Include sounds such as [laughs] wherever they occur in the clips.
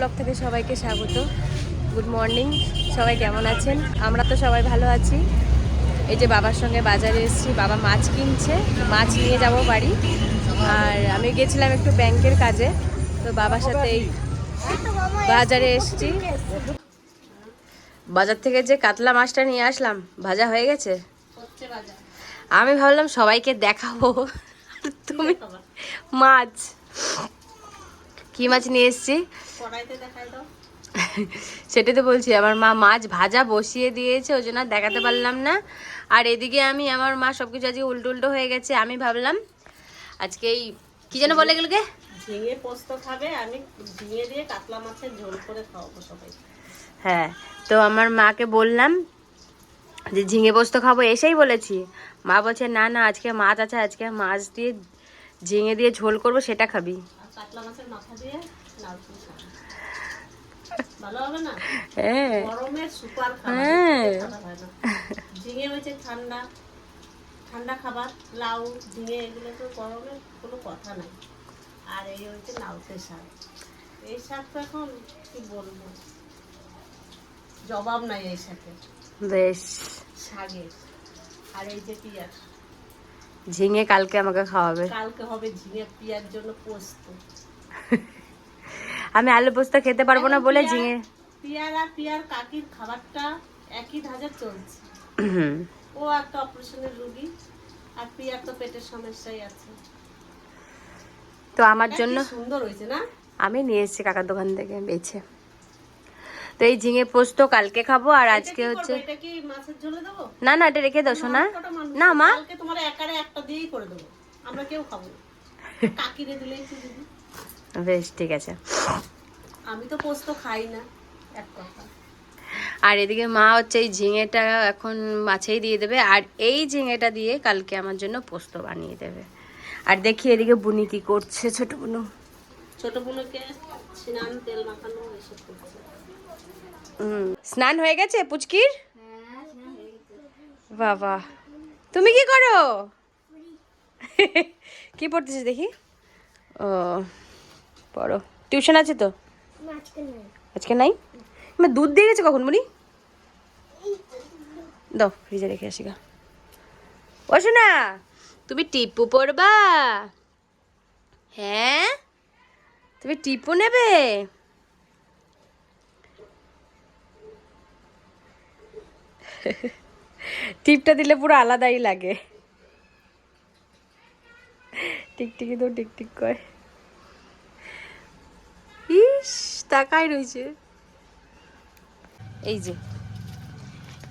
Blog থেকে সবাইকে স্বাগত। গুড মর্নিং সবাই কেমন আছেন? আমরা তো সবাই ভালো আছি। এই যে বাবার সঙ্গে বাজারে এসেছি, বাবা মাছ কিনছে, মাছ নিয়ে যাব বাড়ি। আর আমি গেছিলাম একটু ব্যাংকের কাজে, তো বাবার সাথে এই বাজারে এসেছি। বাজার থেকে যে কাতলা মাছটা নিয়ে আসলাম, ভাজা হয়ে গেছে? আমি ভাবলাম সবাইকে দেখাবো। তুমি মাছ। কি মাছ নিয়ে এসেছি? [laughs] সেটাই তো বলছি আমার মা মাছ ভাজা বসিয়ে দিয়েছে ওই জন্য দেখাতে পারলাম না। আর এদিকে আমি আমার মা সব কিছু আজকে উল্টো উল্টো হয়ে গেছে আমি ভাবলাম আজকে এই কি যেন বলে গেলকে ঝিঙে পোস্ত খাবে আমি ঝিঙে দিয়ে কাতলা মাছের ঝোল করে খাওয়াবো সবাই হ্যাঁ তো আমার মাকে বললাম যে ঝিঙে পোস্ত খাব এসেই বলেছি। মা বলছে না না আজকে মাছ আছে আজকে মাছ দিয়ে ঝিঙে দিয়ে ঝোল করব সেটা খাবি। কাতলা মাছের মাথা দিয়ে নারকেল খাবে। ভালো হবে না? হ্যাঁ। গরমের সুপার হ্যাঁ। ঝিঙে হয়েছে ঠান্ডা। ঠান্ডা খাবার লাউ ঝিঙে এগুলো তো গরমের কোনো কথা নাই। আর এই হচ্ছে শাক। এই শাক তো এখন কি বলব? জবাব নাই এই শাকের। বেশ। শাকের। আর এই যে পিঁয়াজ। ঝিঙে কালকে আমাকে খাওয়াবে। কালকে হবে ঝিঙে পিঁয়াজ জন্য পোস্ত। আমি আলু পোস্ত খেতে পারব না বলে ঝিঙে। পিয়ার আর পিয়ার কাকির খাবারটা একই ধাঁচে চলছে। ও একটা অপারেশনের রুগী আর পিয়ার তো পেটের সমস্যাই আছে। তো আমার জন্য সুন্দর হয়েছে না? আমি নিয়ে এসেছি কাকার দোকান থেকে বেছে। তো এই ঝিঙে পোস্ত কালকে খাব আর আজকে হচ্ছে না না এটা রেখে দাও শোনা না মা। কালকে তোমার একারে একটা দিয়েই করে দেবো। আমরা কেউ খাব [laughs] কাকিরে দিলে একটু দিবি। বেশ ঠিক আছে। আমি তো পোস্ত খাই না এক কথা। আর এদিকে মা হচ্ছে এই ঝিঙেটা এখন মাছেই দিয়ে দেবে আর এই ঝিঙেটা দিয়ে কালকে আমার জন্য পোস্ত বানিয়ে দেবে। আর দেখি এদিকে বুনি কি করছে ছোট বুনু। ছোট বোনকে স্নান তেল মাখানো এসব করছে। হুম, স্নান হয়ে গেছে পুচকির? বাবা তুমি কি করো? কি পড়তেছিস দেখি? ও পড়ো। টিউশন আছে তো? আজকে নাই? আমার দুধ দিয়ে গেছে কখন মুনি দাও ফ্রিজে রেখে আসি গা। ও শোনা তুমি টিপু পড়বা হ্যাঁ? তুমি টিপু নেবে? টিপটা দিলে পুরো আলাদাই লাগে। টিকটিকি তো টিকটিক করে। তাকাই রয়েছে এই যে,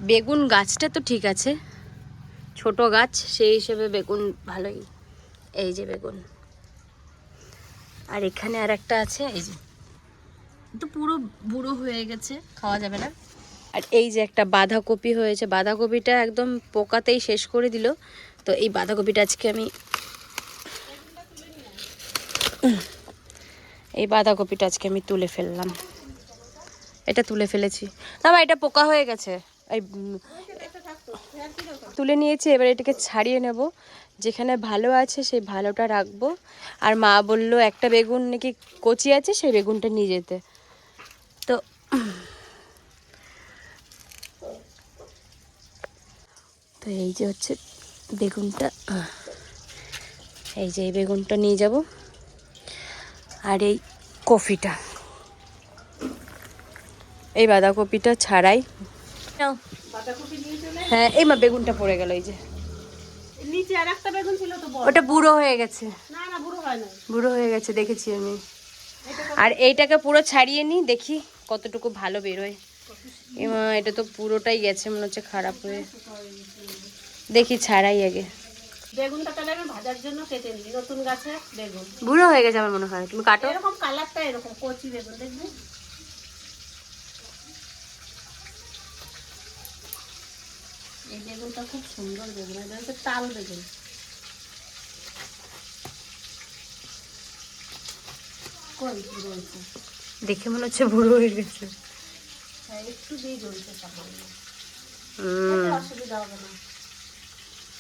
বেগুন গাছটা তো ঠিক আছে। ছোট গাছ, সেই হিসেবে বেগুন ভালোই। এই যে বেগুন। আর এখানে আর একটা আছে, এই যে। তো পুরো বুড়ো হয়ে গেছে, খাওয়া যাবে না। আর এই যে একটা বাঁধাকপি হয়েছে, বাঁধাকপিটা একদম পোকাতেই শেষ করে দিল। তো এই বাঁধাকপিটা আজকে আমি এই বাঁধাকপিটা আজকে আমি তুলে ফেললাম। এটা তুলে ফেলেছি। না বা এটা পোকা হয়ে গেছে। এই তুলে নিয়েছি, এবার এটাকে ছাড়িয়ে নেব। যেখানে ভালো আছে সেই ভালোটা রাখব। আর মা বলল, একটা বেগুন নাকি কচি আছে, সেই বেগুনটা নিয়ে যেতে। তো তো এই যে হচ্ছে বেগুনটা এই যে এই বেগুনটা নিয়ে যাব। আর এই কফিটা। এই বাঁধাকপিটা ছাড়াই। হ্যাঁ এই মা বেগুনটা পড়ে গেল এই যে। নিচে আর একটা বেগুন ছিল তো ওটা বুড়ো হয়ে গেছে। না না বুড়ো হয় না বুড়ো হয়ে গেছে দেখেছি আমি। আর এইটাকে পুরো ছাড়িয়ে নিই দেখি কতটুকু ভালো বেরোয়। এটা তো পুরোটাই গেছে মনে হচ্ছে খারাপ হয়ে দেখি ছাড়াই আগে। বেগুনটা তাহলে আমি ভাজার জন্য কেটে নিই নতুন গাছে বেগুন। বুড়ো হয়ে গেছে আমার মনে হয় তুমি কাটো। এরকম কালারটা এরকম কচি বেগুন দেখবি? এই বেগুনটা খুব সুন্দর বেগুন এটা হচ্ছে তাল বেগুন। দেখে মনে হচ্ছে বুড়ো হয়ে গেছে। হ্যাঁ একটু দিয়ে জ্বলছে সামান্য অসুবিধা হবে না।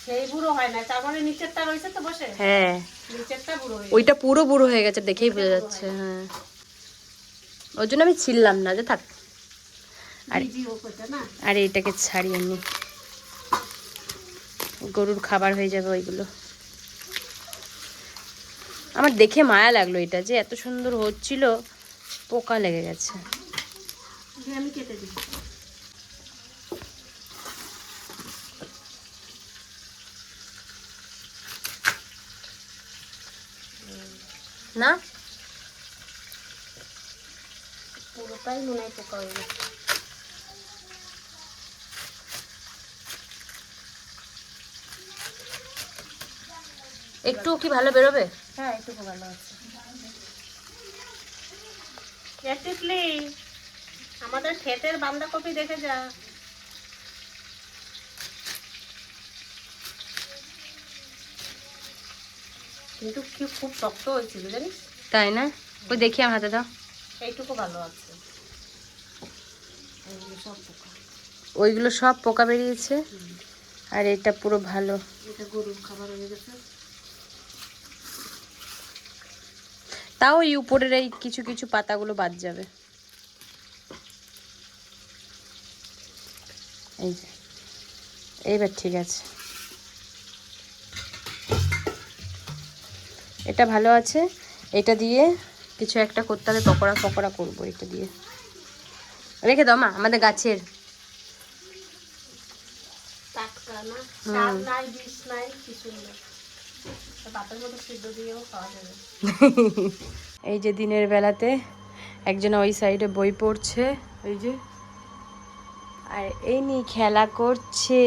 সেই বুড়ো হয় না তার মানে নিচেরটা রয়েছে তো বসে? হ্যাঁ। নিচেরটা বুড়ো ওইটা পুরো বুড়ো হয়ে গেছে দেখেই বোঝা যাচ্ছে হ্যাঁ। ওর জন্য আমি ছিললাম না যে থাক। আর- আর এইটাকে ছাড়িয়ে নি। গরুর খাবার হয়ে যাবে ওইগুলো। আমার দেখে মায়া লাগল এটা যে এত সুন্দর হচ্ছিল পোকা লেগে গেছে। আমি কেটে দিই। না? পুরোটাই মনে হয় পোকা হয়ে গেছে। একটু কি ভালো বেরোবে? হ্যাঁ একটু ভালো আছে। আমাদের ক্ষেতের বাঁধাকপি দেখে যা। কিন্তু কি খুব শক্ত হয়েছিল জানিস? তাই না? ওই দেখি আমার হাতে দাও। এইটুকু ভালো আছে। সব পোকা। ওইগুলো সব পোকা বেরিয়েছে। আর এটা পুরো ভালো। এটা গরুর খাবার হয়ে গেছে। তাও এই উপরের এই কিছু কিছু পাতাগুলো বাদ যাবে। এই যে। এইবার ঠিক আছে। এটা ভালো আছে। এটা দিয়ে কিছু একটা করতে হবে পকোড়া পকোড়া করব এটা দিয়ে। রেখে দাও মা আমাদের গাছের। এই যে দিনের বেলাতে একজন ওই সাইডে বই পড়ছে ওই যে। আর এই নিয়ে খেলা করছে।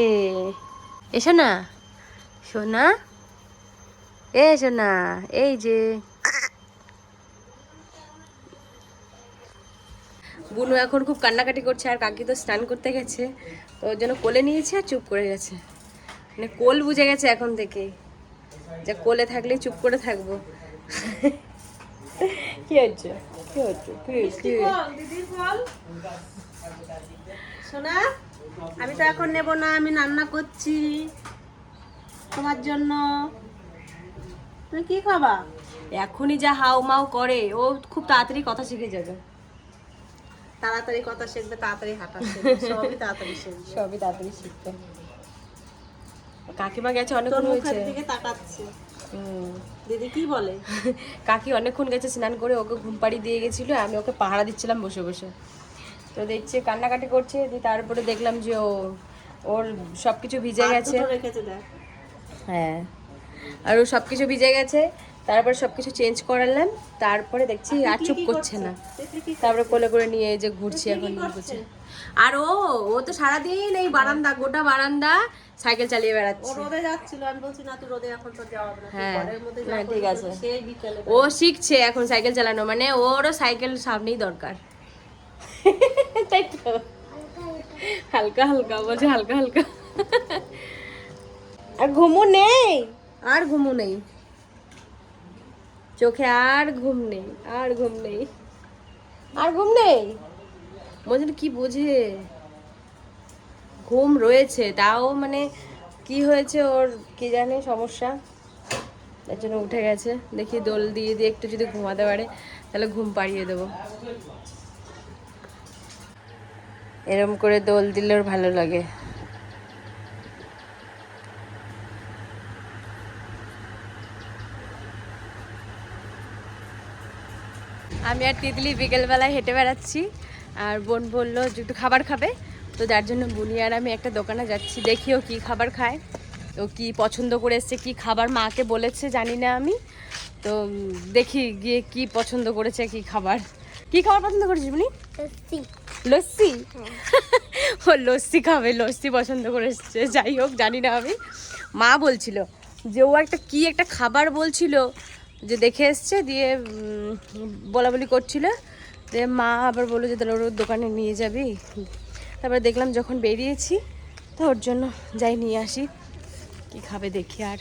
এসো না সোনা? এ সোনা, এই যে। বুনু এখন খুব কান্নাকাটি করছে আর কাকি তো স্নান করতে গেছে। তো ওর জন্য কোলে নিয়েছে আর চুপ করে গেছে। মানে কোল বুঝে গেছে এখন থেকে। যে কোলে থাকলেই চুপ করে থাকব। কি হচ্ছে? কি হচ্ছে? শোনা আমি তো এখন নেব না, আমি রান্না করছি। তোমার জন্য। তুমি কি খাবা? এখনই যা হাউ মাউ করে ও খুব তাড়াতাড়ি কথা শিখে যাবে। তাড়াতাড়ি কথা শিখবে তাড়াতাড়ি হাঁটা শিখবে সবই তাড়াতাড়ি শিখবে। সবই তাড়াতাড়ি শিখবে। কাকিমা গেছে অনেকক্ষণ হয়েছে। দিকে তাকাচ্ছে। দিদি কি বলে? [laughs] কাকি অনেকক্ষণ গেছে স্নান করে ওকে ঘুম পাড়ি দিয়ে গেছিল আমি ওকে পাহারা দিচ্ছিলাম বসে বসে। তো দেখছি কান্নাকাটি করছে দিয়ে তারপরে দেখলাম যে ও ওর সব কিছু ভিজে গেছে। হ্যাঁ। আর ও সব কিছু ভিজে গেছে তারপর সব কিছু চেঞ্জ করালাম তারপরে দেখছি আর চুপ করছে না। তারপরে কোলে করে নিয়ে এই যে ঘুরছি এখন ঘুরছি। আর ও ও তো সারাদিন এই বারান্দা গোটা বারান্দা সাইকেল চালিয়ে বেড়াচ্ছে। রোদে যাচ্ছিল আমি বলছি না তুই রোদে এখন তো যাওয়া না হ্যাঁ, ঘরের মধ্যে না, যা ঠিক আছে। ও শিখছে এখন সাইকেল চালানো মানে ওরও সাইকেল সামনেই দরকার। [laughs] তাই তো। হালকা হালকা বলছে হালকা হালকা। আর ঘুমো নেই? আর ঘুমও নেই। চোখে আর ঘুম নেই, আর ঘুম নেই। আর ঘুম নেই? মনে কি বোঝে? ঘুম রয়েছে, তাও মানে কি হয়েছে ওর কি জানে সমস্যা? তার জন্য উঠে গেছে, দেখি দোল দিয়ে দিয়ে একটু যদি ঘুমাতে পারে, তাহলে ঘুম পাড়িয়ে দেবো। এরম করে দোল দিলে ওর ভালো লাগে। আমি আর তিতলি বিকেলবেলায় হেঁটে বেড়াচ্ছি আর বোন বলল যে একটু খাবার খাবে? তো যার জন্য বুনি আর আমি একটা দোকানে যাচ্ছি দেখি ও কী খাবার খায়। ও কি পছন্দ করে এসছে কি খাবার মাকে বলেছে জানি না আমি। তো দেখি গিয়ে কি পছন্দ করেছে কি খাবার। কি খাবার পছন্দ করেছিস বুনি লস্যি। [laughs] ও লস্যি খাবে লস্যি পছন্দ করে এসছে যাই হোক জানি না আমি। মা বলছিল যে ও একটা কি একটা খাবার বলছিল? যে দেখে এসছে দিয়ে বলা বলি করছিল। দিয়ে মা আবার বলল যে তাহলে ওর দোকানে নিয়ে যাবি। তারপরে দেখলাম যখন বেরিয়েছি তো ওর জন্য যাই নিয়ে আসি। কি খাবে দেখি আর।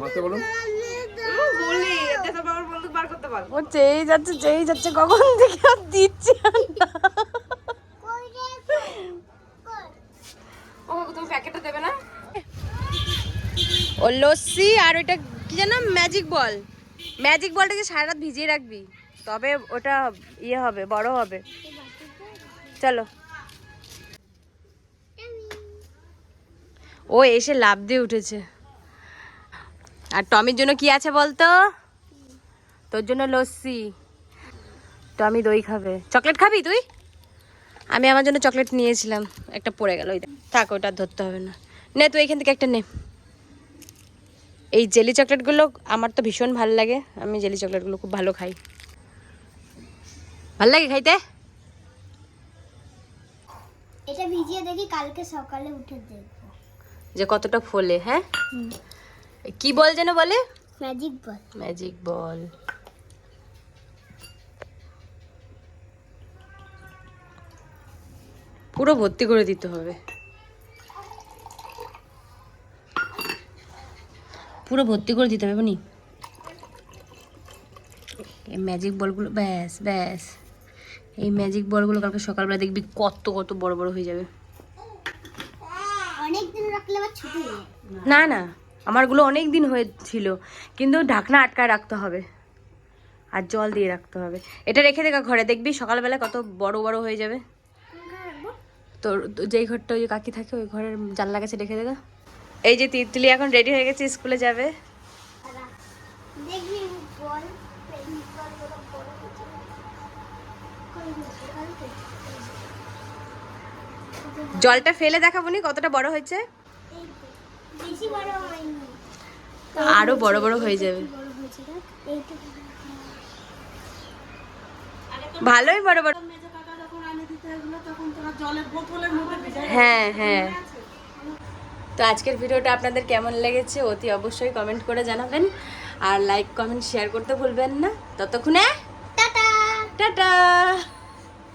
মারতে বলুন। ও চেয়ে যাচ্ছে চেয়ে যাচ্ছে কখন থেকে আর দিচ্ছে না ও লস্যি আর ওইটা কি যেন ম্যাজিক বল ম্যাজিক বলটাকে সারা রাত ভিজিয়ে রাখবি? তবে ওটা ইয়ে হবে, বড় হবে। চলো। ও এসে লাভ দিয়ে উঠেছে। আর টমির জন্য কি আছে বলতো? তোর জন্য লস্যি। টমি দই খাবে। চকলেট খাবি তুই? আমি আমার জন্য চকলেট নিয়েছিলাম। একটা পড়ে গেল, ওই থাক, ওটা ধরতে হবে না। নে, তুই এখান থেকে একটা নে। এই জেলি চকলেটগুলো আমার তো ভীষণ ভালো লাগে। আমি জেলি চকলেটগুলো খুব ভালো খাই। ভালো লাগে খাইতে? এটা ভিজিয়ে দেখি কালকে সকালে উঠে দেখব। যে কতটা ফোলে হ্যাঁ? কি বল যেন বলে? Magic ball. Magic ball. পুরো ভর্তি করে দিতে হবে। পুরো ভর্তি করে দিতে হবে নি এই ম্যাজিক বলগুলো ব্যাস ব্যাস। এই ম্যাজিক বলগুলো কালকে সকালবেলা দেখবি কত কত বড় বড় হয়ে যাবে। না না আমারগুলো অনেক দিন হয়েছিল কিন্তু ঢাকনা আটকায় রাখতে হবে। আর জল দিয়ে রাখতে হবে। এটা রেখে দেখা ঘরে দেখবি সকালবেলা কত বড় বড় হয়ে যাবে। তোর যেই ঘরটা ওই কাকি থাকে ওই ঘরের জানলা কাছে রেখে দেখা এই যে তিতলি এখন রেডি হয়ে গেছে স্কুলে যাবে? জলটা ফেলে দেখাবো নি কতটা বড় হয়েছে? আরও বড় বড় হয়ে যাবে। ভালোই বড় বড় হ্যাঁ হ্যাঁ। তো আজকের ভিডিওটা আপনাদের কেমন লেগেছে অতি অবশ্যই কমেন্ট করে জানাবেন। আর লাইক কমেন্ট শেয়ার করতে ভুলবেন না। ততক্ষণে টাটা! টাটা!